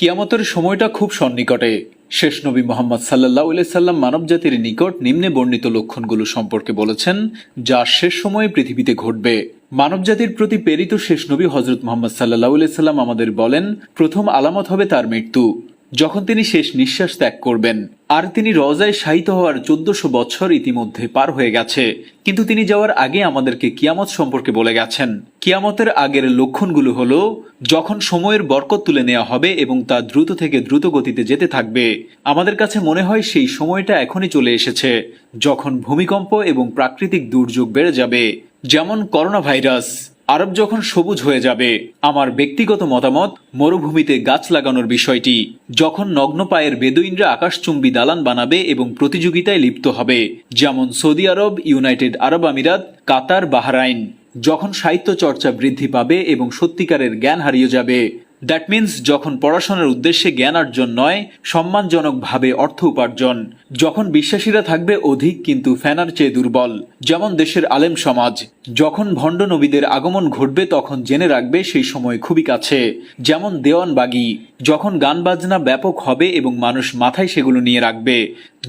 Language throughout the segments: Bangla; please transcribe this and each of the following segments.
কিয়ামতের সময়টা খুব সন্নিকটে। শেষ নবী মোহাম্মদ সাল্লাহ সাল্লাম মানব জাতির নিকট নিম্নে বর্ণিত লক্ষণগুলো সম্পর্কে বলেছেন, যা শেষ সময়ে পৃথিবীতে ঘটবে। মানব জাতির প্রতি প্রেরিত শেষ নবী হজরত মোহাম্মদ সাল্লাহ সাল্লাম আমাদের বলেন, প্রথম আলামত হবে তার মৃত্যু। যখন তিনি শেষ নিঃশ্বাস ত্যাগ করবেন, আর তিনি রজায় শায়িত হওয়ার চোদ্দশো বছর ইতিমধ্যে পার হয়ে গেছে। কিন্তু তিনি যাওয়ার আগে আমাদেরকে কিয়ামত সম্পর্কে বলে গেছেন। কিয়ামতের আগের লক্ষণগুলো হলো, যখন সময়ের বরকত তুলে নেওয়া হবে এবং তা দ্রুত থেকে দ্রুত গতিতে যেতে থাকবে, আমাদের কাছে মনে হয় সেই সময়টা এখনই চলে এসেছে, যখন ভূমিকম্প এবং প্রাকৃতিক দুর্যোগ বেড়ে যাবে, যেমন করোনা ভাইরাস আরব যখন সবুজ হয়ে যাবে, আমার ব্যক্তিগত মতামত, মরুভূমিতে গাছ লাগানোর বিষয়টি, যখন নগ্ন পায়ের বেদুইনরা আকাশচুম্বী দালান বানাবে এবং প্রতিযোগিতায় লিপ্ত হবে, যেমন সৌদি আরব, ইউনাইটেড আরব আমিরাত, কাতার, বাহরাইন, যখন সাহিত্য চর্চা বৃদ্ধি পাবে এবং সত্যিকারের জ্ঞান হারিয়ে যাবে দ্যাট মিন্স যখন পড়াশোনার উদ্দেশ্যে জ্ঞান অর্জন নয়, সম্মানজনকভাবে অর্থ উপার্জন। যখন বিশ্বাসীরা থাকবে অধিক, কিন্তু ফ্যানার চেয়ে দুর্বল। যেমন দেশের আলেম সমাজ। যখন ভণ্ড নবীদের আগমন ঘটবে, তখন জেনে রাখবে সেই সময় খুবই কাছে। যেমন দেওয়ানবাগি। যখন গান বাজনা ব্যাপক হবে এবং মানুষ মাথায় সেগুলো নিয়ে রাখবে,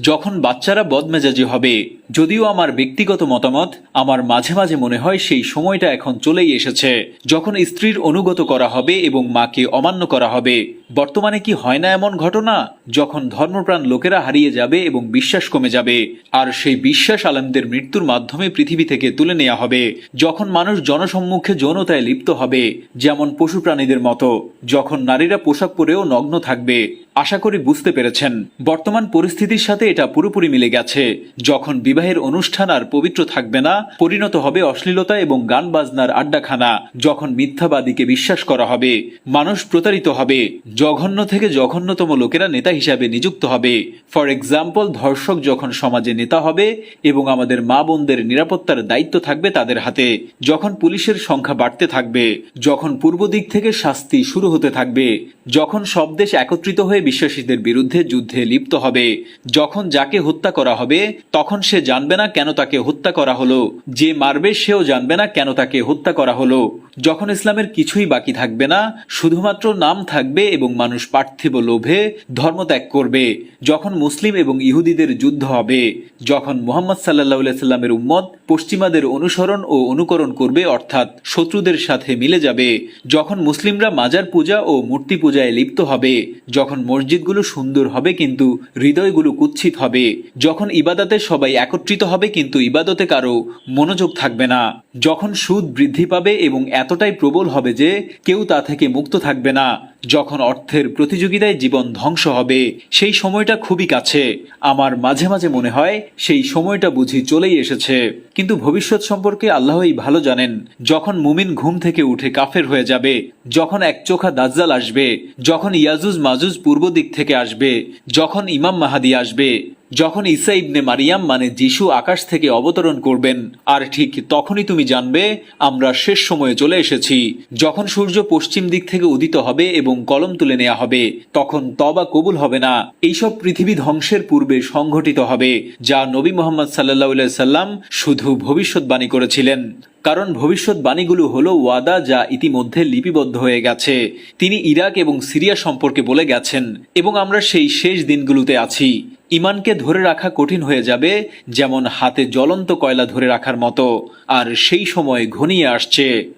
যখন বাচ্চারা বদমেজাজি হবে, যদিও আমার ব্যক্তিগত মতামত, আমার মাঝে মাঝে মনে হয় সেই সময়টা এখন চলেই এসেছে, যখন স্ত্রীর অনুগত করা হবে এবং মাকে অমান্য করা হবে। বর্তমানে কি হয় না এমন ঘটনা? যখন ধর্মপ্রাণ লোকেরা হারিয়ে যাবে এবং বিশ্বাস কমে যাবে, আর সেই বিশ্বাস আলেমদের মৃত্যুর মাধ্যমে পৃথিবী থেকে তুলে নেওয়া হবে, যখন মানুষ জনসম্মুখে যৌনতায় লিপ্ত হবে, যেমন পশু প্রাণীদের মতো, যখন নারীরা পোশাক পরেও নগ্ন থাকবে। আশা করি বুঝতে পেরেছেন, বর্তমান পরিস্থিতির সাথে এটা পুরোপুরি মিলে গেছে। যখন বিবাহের অনুষ্ঠান আর পবিত্র থাকবে না, পরিণত হবে অশ্লীলতা এবং গান বাজনার আড্ডাখানা। যখন মিথ্যাবাদীকে বিশ্বাস করা হবে, মানুষ প্রতারিত হবে, জঘন্য থেকে জঘন্যতম লোকেরা নেতা হিসাবে নিযুক্ত হবে। ফর এক্সাম্পল, ধর্ষক যখন সমাজে নেতা হবে এবং আমাদের মা বোনদের নিরাপত্তার দায়িত্ব থাকবে তাদের হাতে, যখন পুলিশের সংখ্যা বাড়তে থাকবে, যখন পূর্ব দিক থেকে শাস্তি শুরু হতে থাকবে, যখন সব দেশ একত্রিত হয়ে বিশ্বাসীদের বিরুদ্ধে যুদ্ধে লিপ্ত হবে। যখন যাকে হত্যা করা হবে, তখন সে জানবে না কেন তাকে হত্যা করা হলো। যে মারবে সেও জানবে না কেন তাকে হত্যা করা হলো। যখন ইসলামের কিছুই বাকি থাকবে না, শুধুমাত্র নাম থাকবে এবং মানুষ পার্থিব লোভে ধর্মত্যাগ করবে, যখন মুসলিম এবং ইহুদিদের যুদ্ধ হবে, যখন মোহাম্মদ সাল্লাহ সাল্লামের উম্মত পশ্চিমাদের অনুসরণ ও অনুকরণ করবে, অর্থাৎ শত্রুদের সাথে মিলে যাবে, যখন মুসলিমরা মাজার পূজা ও মূর্তি পূজায় লিপ্ত হবে, যখন মসজিদগুলো সুন্দর হবে কিন্তু হৃদয়গুলো কুৎসিত হবে, যখন ইবাদতে সবাই একত্রিত হবে কিন্তু ইবাদতে কারও মনোযোগ থাকবে না, যখন সুদ বৃদ্ধি পাবে এবং এতটাই প্রবল হবে যে কেউ তা থেকে মুক্ত থাকবে না। যখন অর্থের প্রতিযোগিতায় জীবন ধ্বংস হবে, সেই সময়টা খুবই কাছে। আমার মাঝে মাঝে মনে হয় সেই সময়টা বুঝি চলেই এসেছে। কিন্তু ভবিষ্যৎ সম্পর্কে আল্লাহই ভালো জানেন। যখন মুমিন ঘুম থেকে উঠে কাফের হয়ে যাবে, যখন এক চোখা দাজ্জাল আসবে, যখন ইয়াজুজ মাজুজ পূর্ব দিক থেকে আসবে, যখন ইমাম মাহাদি আসবে যখন ঈসা ইবনে মারিয়াম মানে যিশু আকাশ থেকে অবতরণ করবেন, আর ঠিক তখনই তুমি জানবে, আমরা শেষ সময়ে চলে এসেছি। যখন সূর্য পশ্চিম দিক থেকে উদিত হবে এবং কলম তুলে নেওয়া হবে, তখন তবা কবুল হবে না। এইসব পৃথিবী ধ্বংসের পূর্বে সংঘটিত হবে, যা নবী মোহাম্মদ সাল্লাহ সাল্লাম শুধু ভবিষ্যৎবাণী করেছিলেন। কারণ ভবিষ্যৎবাণীগুলো হল ওয়াদা যা ইতিমধ্যে লিপিবদ্ধ হয়ে গেছে। তিনি ইরাক এবং সিরিয়া সম্পর্কে বলে গেছেন, এবং আমরা সেই শেষ দিনগুলোতে আছি। ইমানকে ধরে রাখা কঠিন হয়ে যাবে, যেমন হাতে জ্বলন্ত কয়লা ধরে রাখার মতো, আর সেই সময় ঘনিয়ে আসছে।